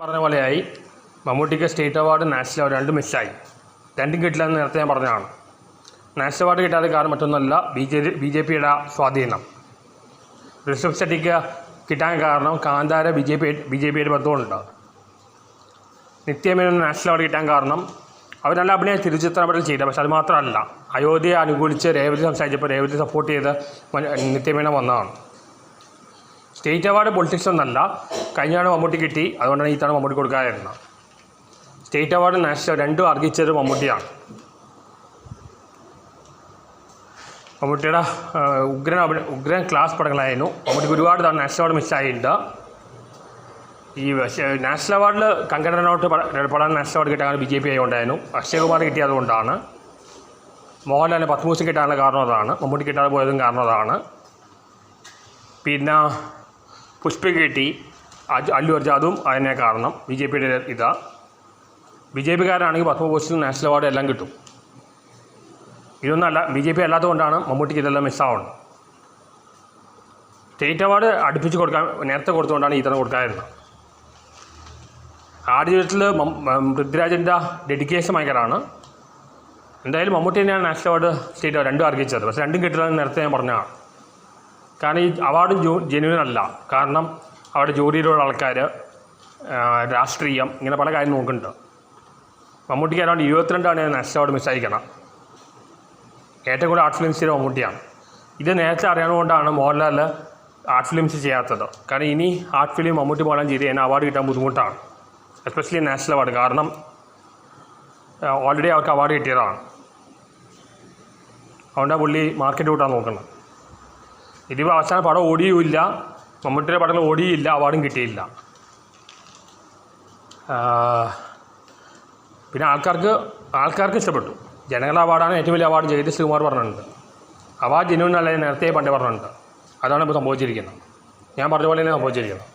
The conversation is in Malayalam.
പറഞ്ഞ പോലെയായി. മമ്മൂട്ടിക്ക് സ്റ്റേറ്റ് അവാർഡ് നാഷണൽ അവാർഡ് രണ്ടും മിസ്സായി. രണ്ടും കിട്ടില്ല എന്ന് നേരത്തെ ഞാൻ പറഞ്ഞതാണ്. നാഷണൽ അവാർഡ് കിട്ടാതെ കാരണം മറ്റൊന്നല്ല ബി ജെ ബി ജെ പിയുടെ സ്വാധീനം. ഋഷഭ് ഷെട്ടിക്ക് കിട്ടാൻ കാരണം Kantara B J P B J പിയുടെ ബന്ധമുണ്ട്. നിത്യമേനോൻ നാഷണൽ അവാർഡ് കിട്ടാൻ കാരണം അവർ നല്ല അഭിനയ തിരുചിത്രപടൽ ചെയ്ത. പക്ഷെ അത് മാത്രമല്ല അയോധ്യയെ അനുകൂലിച്ച് രേവതി സംസാരിച്ചപ്പോൾ രേവതി സപ്പോർട്ട് ചെയ്ത് നിത്യമേന വന്നതാണ്. സ്റ്റേറ്റ് അവാർഡ് പൊളിറ്റിക്സ് ഒന്നല്ല കഴിഞ്ഞ തവണ മമ്മൂട്ടി കിട്ടി. അതുകൊണ്ടാണ് ഈ തവണ മമ്മൂട്ടി കൊടുക്കാതിരുന്നത്. സ്റ്റേറ്റ് അവാർഡ് നാഷണൽ രണ്ടും അർഹിച്ചത് മമ്മൂട്ടിയാണ്. മമ്മൂട്ടിയുടെ ഉഗ്രൻ ഉഗ്രൻ ക്ലാസ് പടങ്ങളായിരുന്നു. മമ്മൂട്ടിക്ക് ഒരുപാട് തവണ നാഷണൽ അവാർഡ് മിസ്സായിട്ടുണ്ട് ഈ നാഷണൽ അവാർഡിൽ കങ്കണനോട്ട് പടം നാഷണൽ അവാർഡ് കിട്ടാൻ ബി ജെ പി ആയതുകൊണ്ടായിരുന്നു. അക്ഷയകുമാർ കിട്ടിയത് കൊണ്ടാണ്. മോഹൻലാലിന് പത്മൂസം കിട്ടാനുള്ള കാരണം അതാണ്. മമ്മൂട്ടി കിട്ടാതെ പോയതും കാരണം അതാണ്. പിന്നെ പുഷ്പ കിട്ടി. അല്ലു അർജാദും അതും അതിനെ കാരണം ബി ജെ പിയുടെ ഇതാ. ബി ജെ പിക്കാരാണെങ്കിൽ പത്മഭൂഷൺ നാഷണൽ അവാർഡ് എല്ലാം കിട്ടും. ഇതൊന്നല്ല ബി ജെ പി അല്ലാത്തതുകൊണ്ടാണ് മമ്മൂട്ടിക്ക് ഇതെല്ലാം മിസ്സാവുന്നത്. സ്റ്റേറ്റ് അവാർഡ് അടുപ്പിച്ച് കൊടുക്കാൻ നേരത്തെ കൊടുത്തുകൊണ്ടാണ് ഈ തവണ കൊടുക്കാതിരുന്നത്. ആദ്യ ജീവിതത്തിൽ പൃഥ്വിരാജിന്റെ ഡെഡിക്കേഷൻ ഭയങ്കരമാണ്. എന്തായാലും മമ്മൂട്ടി തന്നെയാണ് നാഷണൽ അവാർഡ് സ്റ്റേറ്റ് അവാർഡ് രണ്ടും അർഹിച്ചത്. പക്ഷേ രണ്ടും കിട്ടില്ലെന്ന് നേരത്തെ ഞാൻ പറഞ്ഞതാണ്. കാരണം ഈ അവാർഡും ജെന്യൂൻ അല്ല കാരണം അവിടെ ജോലിയിലുള്ള ആൾക്കാർ രാഷ്ട്രീയം ഇങ്ങനെ പല കാര്യം നോക്കുന്നുണ്ട്. മമ്മൂട്ടിക്ക് അറൗണ്ട് ഇരുപത്തിരണ്ടാണ് നാഷണൽ അവാർഡ് മിസ്സായിരിക്കണം ഏറ്റവും കൂടുതൽ ആർട്ട് ഫിലിംസ് ചെയ്ത മമ്മൂട്ടിയാണ്. ഇത് നേരത്തെ അറിയാവുന്നതുകൊണ്ടാണ് മോഹൻലാൽ ആർട്ട് ഫിലിംസ് ചെയ്യാത്തത്. കാരണം ഇനി ആർട്ട് ഫിലിം മമ്മൂട്ടി മോഹൻലാൽ ചെയ്ത് കഴിഞ്ഞാൽ അവാർഡ് കിട്ടാൻ ബുദ്ധിമുട്ടാണ്. എസ്പെഷ്യലി നാഷണൽ അവാർഡ് കാരണം ഓൾറെഡി അവർക്ക് അവാർഡ് കിട്ടിയതാണ്. അതുകൊണ്ടാണ് പുള്ളി മാർക്കറ്റ് കൂട്ടാൻ നോക്കുന്നത്. ഇതിപ്പോൾ അവസാന പടം ഓടിയുമില്ല. മമ്മൂട്ടിയുടെ പടങ്ങൾ ഓടിയില്ല അവാർഡും കിട്ടിയില്ല. പിന്നെ ആൾക്കാർക്ക് ആൾക്കാർക്ക് ഇഷ്ടപ്പെട്ടു. ജനങ്ങൾ അവാർഡാണ് ഏറ്റവും വലിയ അവാർഡ് ജഗദീഷ് ശ്രീകുമാർ പറഞ്ഞിട്ടുണ്ട്. അവാർഡ് അല്ല നേരത്തെ പണ്ടേ പറഞ്ഞിട്ടുണ്ട്. അതാണ് ഇപ്പോൾ സംഭവിച്ചിരിക്കുന്നത്. ഞാൻ പറഞ്ഞ പോലെ തന്നെ സംഭവിച്ചിരിക്കുന്നത്.